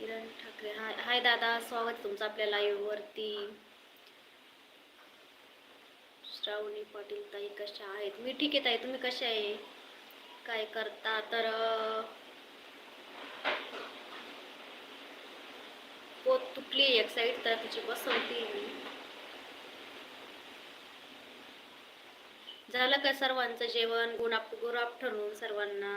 किरण ठाकरे. हाय हाय दादा स्वागत तुमचं आपल्या लाईव्हवरती श्रावणी पाटील ताई कशा आहेत? मी ठीक आहे ताई तुम्ही कशा आहे? काय करता? तर पोत तुटली एक साईड तर तिची बसवती मी. झालं का सर्वांचं जेवण? गुड आप गुड आफ्टरनून सर्वांना?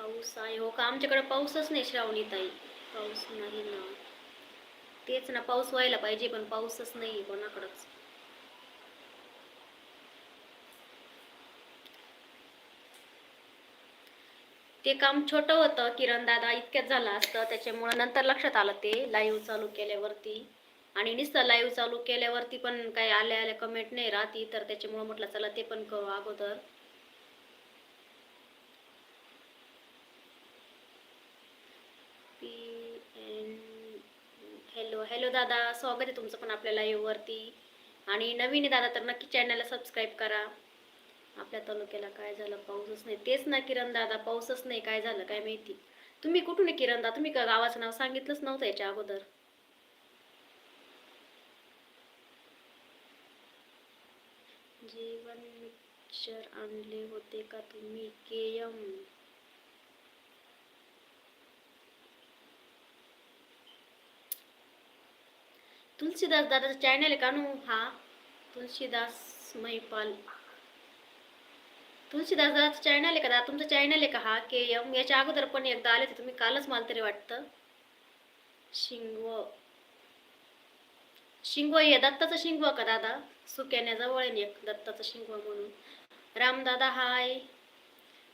पाऊस आहे. हो का? आमच्याकडे पाऊसच नाही श्रावणी ताई. पाऊस नाही ना. तेच ना पाऊस व्हायला पाहिजे पण पाऊसच नाही कोणाकडंच. ते काम छोटं होतं किरण दादा इतक्यात झालं असतं. त्याच्यामुळं नंतर लक्षात आलं ते लाईव्ह चालू केल्यावरती. आणि नुसतं लाईव्ह चालू केल्यावरती पण काही आल्या आल्या कमेंट नाही राहती. तर त्याच्यामुळं म्हटलं चला ते पण करू अगोदर. दादा स्वागत आहे तुमचं पण आपल्या live वरती. आणि नवीन आहे दादा तर नक्की चॅनलला सबस्क्राईब करा. आपल्या तालुक्याला काय झालं पाऊसच नाही. तेच ना किरण दादा पाऊसच नाही. काय झालं काय माहिती? तुम्ही कुठून आहे किरण दादा? तुम्ही गावाचं नाव सांगितलंच नव्हतं याच्या अगोदर? जीवन मिक्सर आणले होते का तुम्ही? केयम तुलसीदास दादाचा चॅनल आहे का नू हा. तुलसीदास मैपाल. तुलसीदास दादाचं चॅनल आहे का दादा तुमचं चॅनल आहे का हा के एम याच्या अगोदर पण एकदा आले होते तुम्ही कालच मला तरी वाटतं. शिंगव. शिंगव हे दत्ताचं शिंगव का दादा? सुक्याण्याजवळ आहे एक दत्ताचं शिंगव म्हणून. Ramdada hi.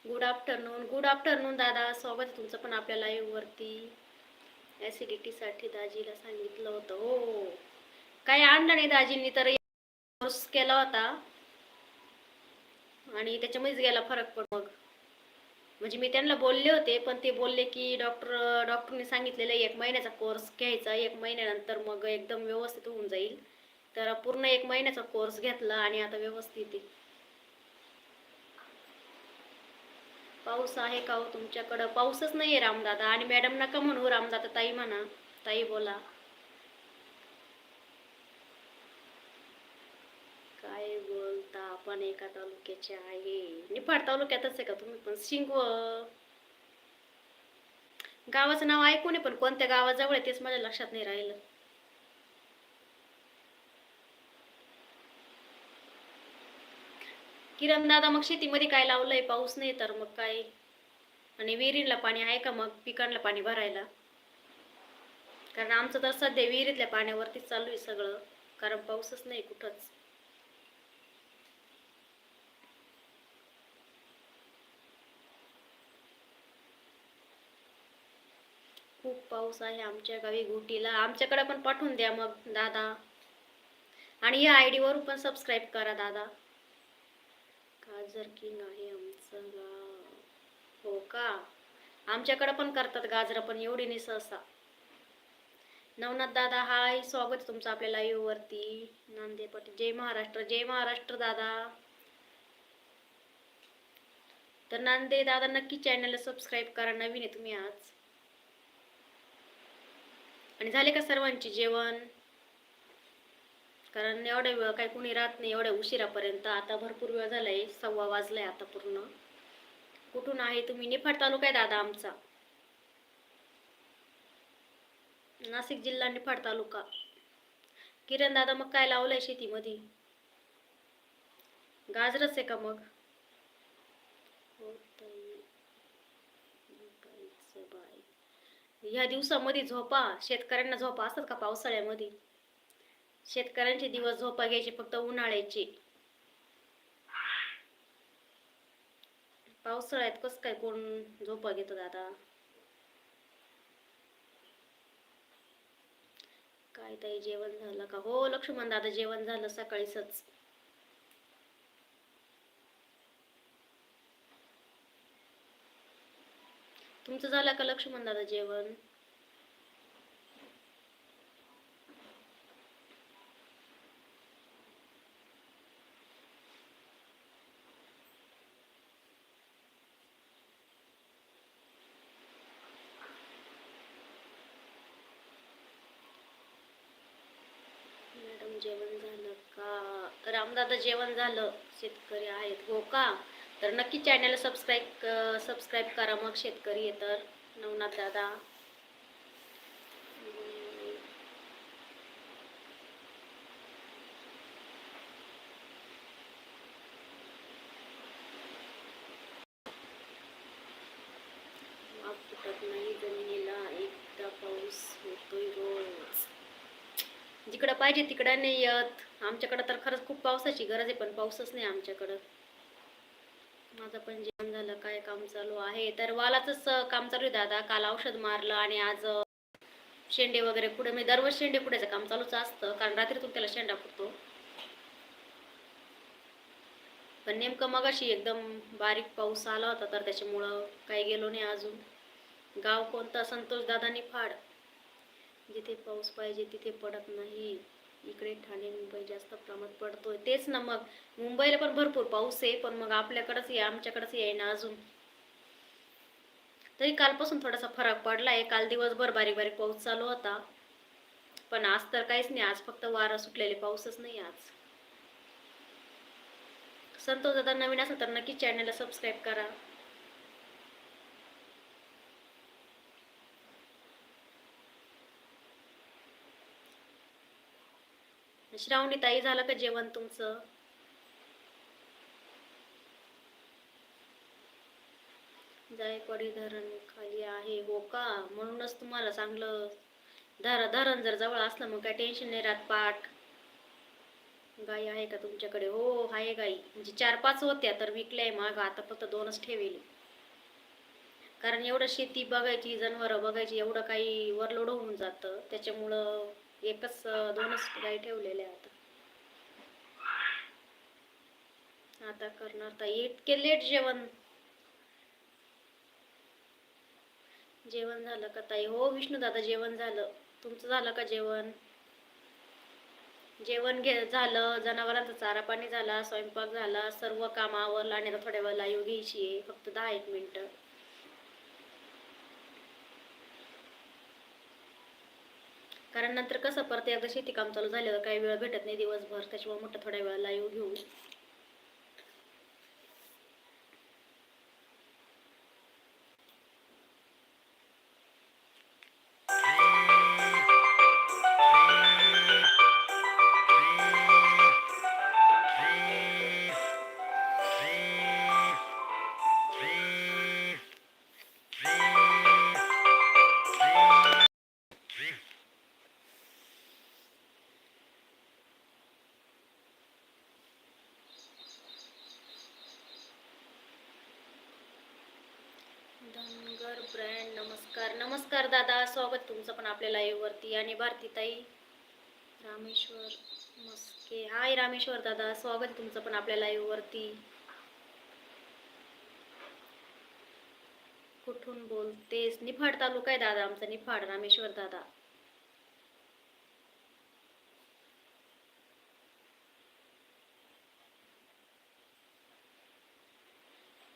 Good afternoon good afternoon दादा. स्वागत आहे तुमचं पण आपल्या live वरती. ॲसिडिटीसाठी दाजीला सांगितलं होतं हो, हो. काय आणलं नाही दाजींनी तर कोर्स केला होता. आणि त्याच्यामध्येच गेला फरक पड मग. म्हणजे मी त्यांना बोलले होते पण ते बोलले की डॉक्टर डॉक्टरने सांगितलेलं एक महिन्याचा कोर्स घ्यायचा एक महिन्यानंतर मग एकदम व्यवस्थित होऊन जाईल. तर पूर्ण एक महिन्याचा कोर्स घेतला आणि आता व्यवस्थित आहे पाऊस आहे का हो तुमच्याकडं? पाऊसच नाही आहे रामदादा. आणि मॅडम नका म्हणू रामदादा ताई म्हणा. ताई बोला. काय बोलता? आपण एका तालुक्याचे आहे. निफाड तालुक्यातच आहे का तुम्ही पण? शिंगव. गावाचं नाव ऐकून आहे पण. कोणत्या गावाजवळ आहे तेच माझ्या लक्षात नाही राहिलं. किरण दादा मग शेतीमध्ये काय लावलंय? पाऊस नाही तर मग काय? आणि विहिरीला पाणी आहे का मग? पिकांना पाणी भरायला? कारण आमचं तर सध्या विहिरीतल्या पाण्यावरतीच चालू आहे सगळं. कारण पाऊसच नाही कुठंच. खूप पाऊस आहे आमच्या गावी गुटीला आमच्याकडे पण पाठवून द्या मग दादा. आणि या आय डीवर पण सबस्क्राईब करा दादा. गाजर किंग आहे आमचं गाव हो का? आमच्याकडे पण करतात गाजर पण एवढी नाही सहसा. नवनाथ दादा हाय स्वागत तुमचं आपल्या लाईव्ह वरती. नांदे पाटील. जय महाराष्ट्र जय महाराष्ट्र दादा. तर नांदे दादा नक्की चॅनलला सबस्क्राईब करा. नवीन आहे तुम्ही आज. आणि झाले का सर्वांची जेवण? कारण एवढ्या वेळ काही कुणी राहत नाही एवढ्या उशिरापर्यंत. आता भरपूर वेळ झालाय सव्वा वाजलाय आता पूर्ण. कुठून आहे तुम्ही? निफाड तालुका आहे दादा आमचा. नाशिक जिल्हा निफाड तालुका. किरण दादा मग काय लावलंय शेतीमध्ये? गाजरच आहे का मग? ह्या दिवसामध्ये झोपा. शेतकऱ्यांना झोपा असतात का पावसाळ्यामध्ये? शेतकऱ्यांचे दिवस झोपा घ्यायचे फक्त उन्हाळ्याचे. पावसाळ्यात कसं काय कोण झोपा घेतो दादा? काय ताई जेवण झालं का? हो लक्ष्मण दादा जेवण झालं सकाळीच तुमचं झालं का लक्ष्मण दादा जेवण मॅडम जेवण झालं का रामदादा जेवण झालं शेतकरी आहेत. हो का? तर नक्की चॅनलला सबस्क्राईब सबस्क्राईब करा मग शेतकरी आहे तर. नवनाथ दादा हम्म. माप फुटत नाही जमिनीला एकदा पाऊस होतोय रोज जिकडं पाहिजे तिकडं नाही येत. आमच्याकडं तर खरंच खूप पावसाची गरज आहे पण पाऊसच नाही आमच्याकडं. माझं पण जेवण झालं काय काम चालू आहे? तर वालाचंच काम चालू आहे दादा. काल औषध मारलं आणि आज शेंडे वगैरे पुढे मी दरवर्ष शेंडे पुढेचं काम चालूच असतं कारण रात्रीतून त्याला शेंडा फुटतो. पण नेमकं मगाशी एकदम बारीक पाऊस आला होता तर त्याच्यामुळं काही गेलो नाही अजून. गाव कोणतं? संतोष दादानी फाड. जिथे पाऊस पाहिजे तिथे पडत नाही. इकडे ठाणे मुंबई जास्त प्रमाणात पडतोय. तेच ना मग. मुंबईला पण भरपूर पाऊस आहे पण मग आपल्याकडंच या आमच्याकडंच याय ना अजून. तरी कालपासून थोडासा फरक पडला आहे काल दिवसभर बारीक बारीक पाऊस चालू होता. पण आज तर काहीच नाही. आज फक्त वारं सुटलेले पाऊसच नाही आज. संतोष दादा नवीन असेल तर नक्की चॅनलला सबस्क्राईब करा. श्रावणी ताई झालं का जेवण तुमचं? जायकवाडी धरण खाली आहे हो का? म्हणूनच तुम्हाला चांगलं धर धरण जर जवळ असलं मग काय टेन्शन नाही राहत पाठ. गाई आहे का तुमच्याकडे? हो आहे गाई. म्हणजे चार पाच होत्या तर विकल्या माग. आता फक्त दोनच ठेवली. कारण एवढं शेती बघायची जनावरं बघायची एवढं काही वरलोड होऊन जातं. त्याच्यामुळं एकच दोनच गाई ठेवलेल्या आता. आता करणार ताई इतके लेट जेवण. जेवण झालं का ताई? हो विष्णू दादा जेवण झालं. तुमचं झालं का जेवण? जेवण घे झालं. जनावरांचा चारा पाणी झाला स्वयंपाक झाला. सर्व काम आवरलं आणि आता थोड्या वेळ लाईव्ह घ्यायची आहे. फक्त दहा एक मिनटं. कारण नंतर कसं परत एकदा शेती काम चालू झाल्यावर काही वेळ भेटत नाही दिवसभर त्याच्यामुळे मोठा थोड्या वेळा लाईव्ह घेऊ. पण आपल्या live वरती. आणि भारतीताई रामेश्वर मस्के. हाय रामेश्वर दादा स्वागत तुमचं पण आपल्या live वरती. कुठून बोलतेस? निफाड तालुका आहे दादा आमचा निफाड रामेश्वर दादा.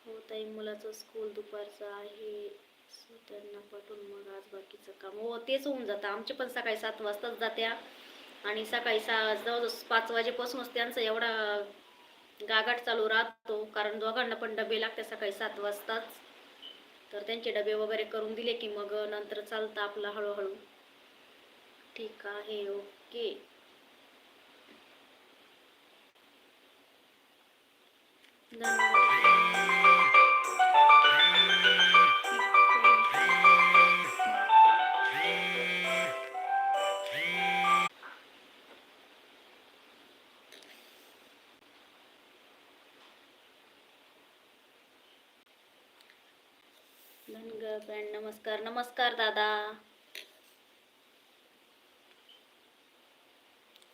हो ताई मुलाचं स्कूल दुपारचं आहे. सो त्यांना पाठवून मग आज बाकीचं काम. हो तेच होऊन जातं. आमचे पण सकाळी सात वाजताच जात्या. आणि सकाळी सहा जवळजवळ पाच वाजेपासूनच त्यांचा एवढा गागाट चालू राहतो. कारण दोघांना पण डबे लागते सकाळी सात वाजताच. तर त्यांचे डबे वगैरे करून दिले की मग नंतर चालतं आपलं हळूहळू. ठीक आहे हो. नमस्कार दादा.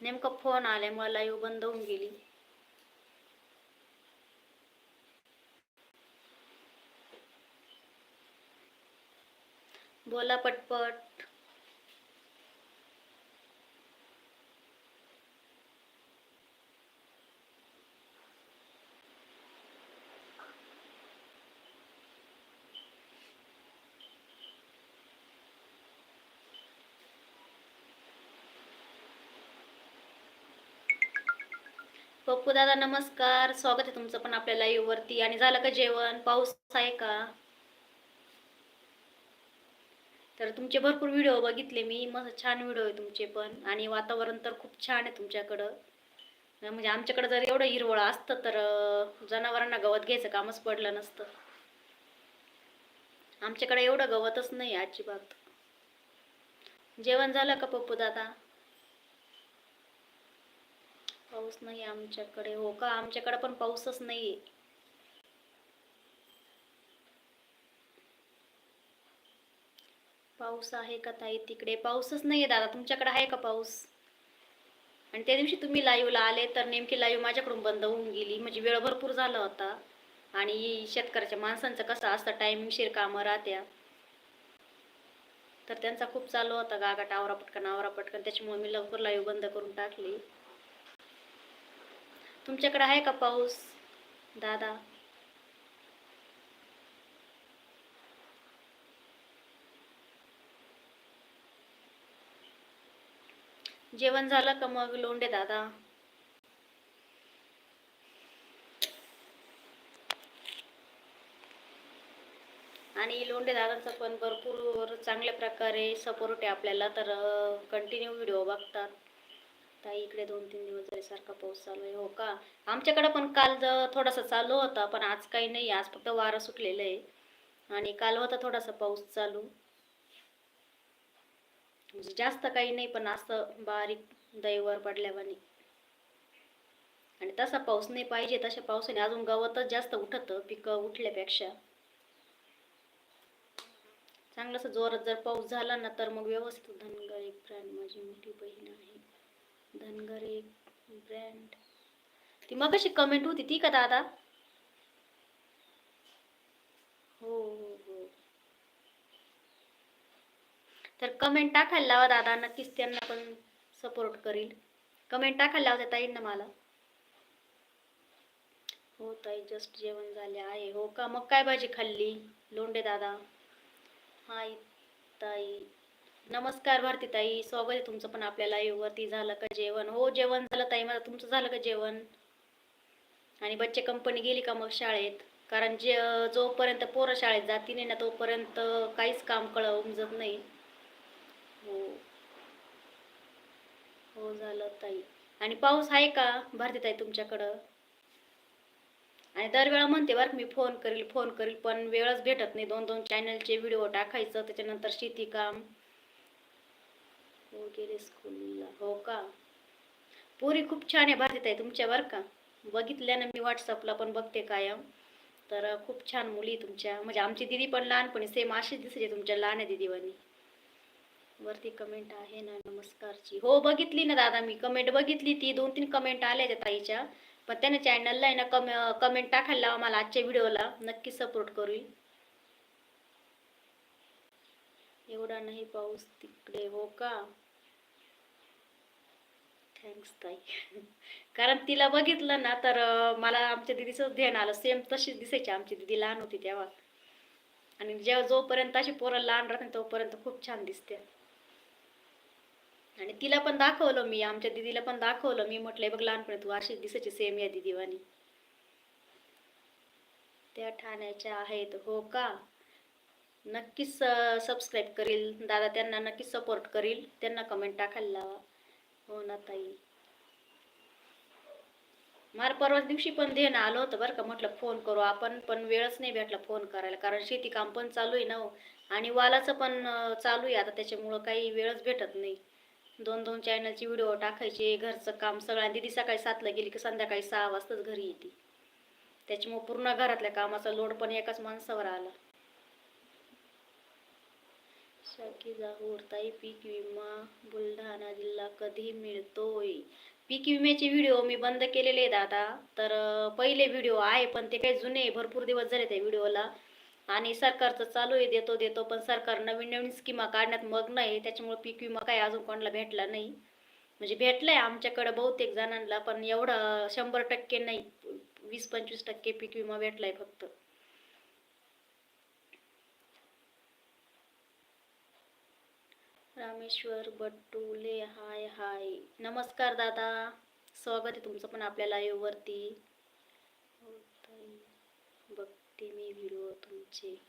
नेमकं फोन आल्यामुळे लाईव्ह बंद होऊन गेली. बोला पटपट. पप्पू दादा नमस्कार. स्वागत आहे तुमचं पण आपल्या लाईव्ह वरती. आणि झालं का जेवण? पाऊस आहे का? तर तुमचे भरपूर व्हिडिओ बघितले मी. मस्त छान व्हिडिओ आहे तुमचे पण. आणि वातावरण तर खूप छान आहे तुमच्याकडं. म्हणजे आमच्याकडं जर एवढं हिरवळ असतं तर जनावरांना गवत घ्यायचं कामच पडलं नसतं. आमच्याकडे एवढं गवतच नाही अजिबात. जेवण झालं का पप्पू दादा? पाऊस नाही आमच्याकडे. हो का? आमच्याकडे पण पाऊसच नाहीये. पाऊस आहे का ताई तिकडे? पाऊसच नाही दादा. तुमच्याकडे आहे का पाऊस? आणि त्या दिवशी तुम्ही लाईव्हला आले तर नेमकी लाईव्ह माझ्याकडून बंद होऊन गेली. म्हणजे वेळ भरपूर झाला होता. आणि शेतकऱ्याच्या माणसांचं कसं असतं टायमिंगशीर कामं राहत्या. तर त्यांचा खूप चालू होता. गागाट आवरा पटकन आवरा पटकन. त्याच्यामुळे मी लवकर लाईव्ह बंद करून टाकली. तुमच्याकडे आहे का पाऊस? दादा. जेवण झालं का मग लोंडे दादा? आणि लोंडे दादांचा पण भरपूर चांगल्या प्रकारे सपोर्ट आहे आपल्याला तर कंटिन्यू व्हिडिओ बघतात. ताई इकडे दोन तीन दिवस झाले सारखा पाऊस चालू आहे हो का? आमच्याकडे पण काल थोडासा चालू होता पण आज काही नाही आज फक्त वारं सुटलेलं आहे. आणि काल होता थोडासा पाऊस चालू. म्हणजे जास्त काही नाही पण असं बारीक दहीवर पडल्यावानी. आणि तसा पाऊस नाही पाहिजे तशा पावसाने अजून गवतच जास्त उठत पिकं उठल्यापेक्षा. चांगलं असं जोरात जर पाऊस झाला ना तर मग व्यवस्थित धनगर एक प्राणी माझी मोठी बहीण आहे. धनगर एक ब्रँड. ती मग कशी कमेंट होती ती का दादा? हो हो हो. तर कमेंट टाकायला लावा दादा नक्कीच त्यांना पण सपोर्ट करील. कमेंट टाकायला लावते ताईंना मला. हो ताई जस्ट जेवण झाले आहे. हो का? मग काय भाजी खाल्ली? लोंडे दादा. हाय ताई. नमस्कार भारती ताई. स्वागत आहे तुमचं पण आपल्याला. live वरती झालं का जेवण? हो जेवण झालं ताई. मला तुमचं झालं का जेवण? आणि बच्चे कंपनी गेली का मग शाळेत? कारण जे जोपर्यंत पोरं शाळेत जाती नाही ना तोपर्यंत काहीच काम कळ उमजत नाही. हो. हो झालं ताई. आणि पाऊस आहे का भारती ताई तुमच्याकडं? आणि दरवेळा म्हणते बरं का मी फोन करील फोन करील पण वेळच भेटत नाही. दोन दोन चॅनलचे व्हिडिओ टाकायचं त्याच्यानंतर शेती काम. हो स्कूलला हो का? पोरी खूप छान आहे भारतीत आहे तुमच्या बरं का. बघितल्या ना मी व्हॉट्सअपला पण बघते कायम. तर खूप छान मुली तुमच्या. म्हणजे आमची दिदी पण लहानपणी सेम अशीच दिसते तुमच्या लहान आहे दिदीवानी. वरती कमेंट आहे ना नमस्कारची. हो बघितली ना दादा मी. कमेंट बघितली ती. दोन तीन कमेंट आल्या त्या ताईच्या. पण त्याने चॅनलला आहे ना कम कमेंट टाकायला लावा मला आजच्या व्हिडिओला नक्की सपोर्ट करू एवढा नाही पाऊस तिकडे. हो का? थँक्स ताई. कारण तिला बघितलं ना तर मला आमच्या दिदीचं ध्यान आलं. सेम तशीच दिसायची आमची दिदी लहान होती तेव्हा. आणि जेव्हा जोपर्यंत अशी पोरं लहान राहते तोपर्यंत खूप छान दिसते. आणि तिला पण दाखवलं मी आमच्या दिदीला पण दाखवलं. मी म्हटलंय बघ लहानपणी तू अशीच दिसायची सेम या दिदीवानी. त्या ठाण्याच्या आहेत. हो का? नक्कीच सबस्क्राईब करील. दादा त्यांना नक्कीच सपोर्ट करील. त्यांना कमेंट टाकायला लावा. हो ना ताई. मला परवाच दिवशी पण देणं आलं होतं बरं का म्हटलं फोन करू. आपण पण वेळच नाही भेटला फोन करायला कारण शेती काम पण चालू आहे ना हो. आणि वालाचं पण चालू आहे आता त्याच्यामुळं काही वेळच भेटत नाही. दोन दोन चॅनलचे व्हिडिओ टाकायचे घरचं काम सगळं. दिदी सकाळी सातला गेली की संध्याकाळी सहा वाजताच घरी येते. त्याच्यामुळं पूर्ण घरातल्या कामाचा लोड पण एकाच माणसावर आला. शाकी जाहूर ताई पीक विमा बुलढाणा जिल्हा कधी मिळतोय? पीक विम्याचे व्हिडिओ मी बंद केलेले आहेत आता. तर पहिले व्हिडिओ आहे पण ते काही जुने भरपूर दिवस झाले त्या व्हिडिओला आणि सरकारचं चालू आहे देतो देतो पण सरकार नवीन नवीन स्कीमा काढण्यात मग्न आहे. त्याच्यामुळे पीक विमा काही अजून कोणाला भेटला नाही. म्हणजे भेटलाय आमच्याकडे बहुतेक जणांना पण एवढं शंभर टक्के नाही. वीस पंचवीस टक्के पीक विमा भेटलाय फक्त. रामेश्वर बट्टुले हाय हाय. नमस्कार दादा. स्वागत आहे तुमचं पण आपल्या live वरती. हो बघते मी व्हिडिओ तुमचे.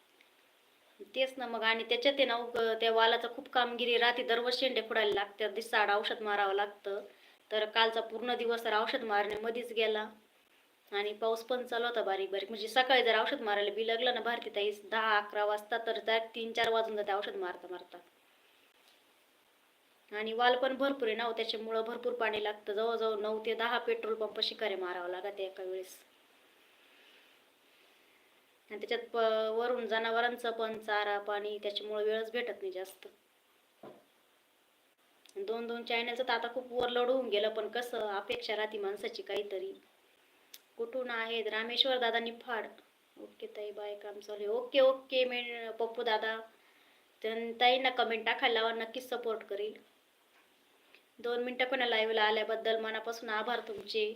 तेच ना मग आणि त्याच्यात आहे ना उग- त्या वालाचं खूप कामगिरी राहते दरवर्षी शेंडे फोडायला लागतात. दिसाड औषध मारावं लागतं. तर कालचा पूर्ण दिवस तर औषध मारण्यामध्येच गेला. आणि पाऊस पण चालू होता बारीक बारीक. म्हणजे सकाळी जर औषध मारायला बी लागलं ना भारती ताई दहा अकरा वाजता तर त्या तीन चार वाजून जाते औषध मारता मारता. आणि वाल पण भरपूर आहे ना हो, त्याच्यामुळं भरपूर पाणी लागतं. जवळजवळ नऊ ते दहा पेट्रोल पंप शिकारे मारावं लागत एका वेळेस. आणि त्याच्यात प- वरून जनावरांचं पण चारा पाणी त्याच्यामुळे वेळच भेटत नाही जास्त. दोन दोन चॅनलचं तर आता खूप ओव्हरलोड होऊन गेलं पण कसं अपेक्षा राहते माणसाची काहीतरी. कुठून आहेत? रामेश्वर दादांनी फाड. ओके ताई बाय काम चालू आहे. ओके ओके मे पप्पू दादा. तर ताईंना कमेंट टाकायला लावा नक्कीच सपोर्ट करेल. दोन मिनटं कोणा लाईव्हला आल्याबद्दल मनापासून आभार तुमचे.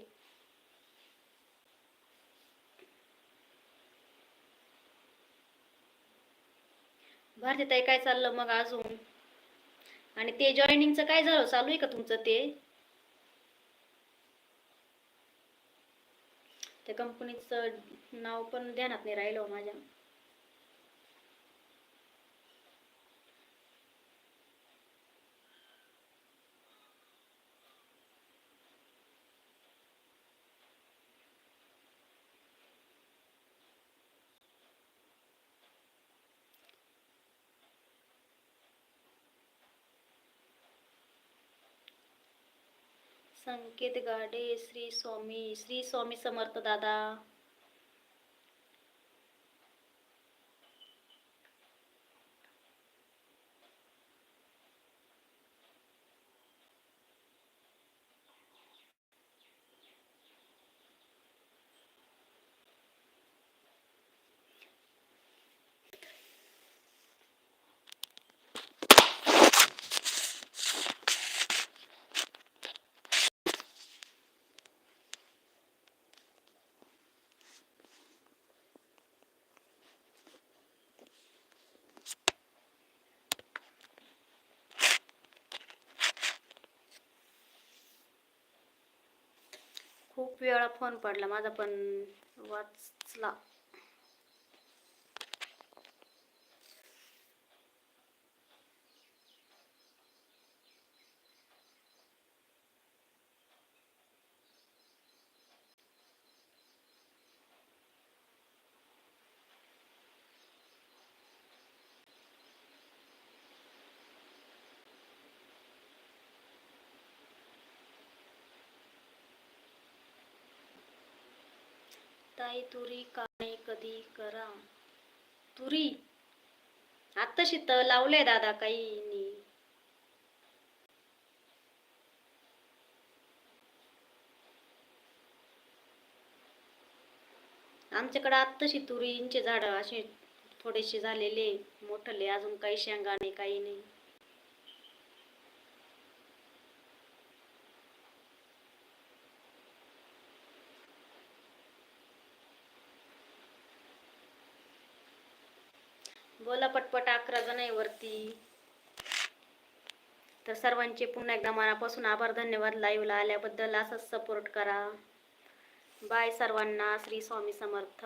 भारती ताई काय चाललं मग अजून? आणि ते जॉईनिंगचं काय झालं? चालू आहे का तुमचं ते? त्या कंपनीचं नाव पण ध्यानात नाही राहिलं हो माझ्या. संकेत गाडे श्री स्वामी श्री स्वामी समर्थ दादा. खूप वेळा फोन पडला. माझा पण वाचला. ताई तुरी काणे कधी करा तुरी? आत्ता शीत लावलंय दादा काही आमच्याकडे आत्ताशी तुरींचे झाड असे थोडेसे झालेले मोठले अजून काही शेंगा नाही काही नाही बोला पटपट अकरा जण आहे वरती तर सर्वांचे पुन्हा एकदा मनापासून आभार धन्यवाद. लाईव्हला आल्याबद्दल असंच सपोर्ट करा. बाय सर्वांना. श्री स्वामी समर्थ.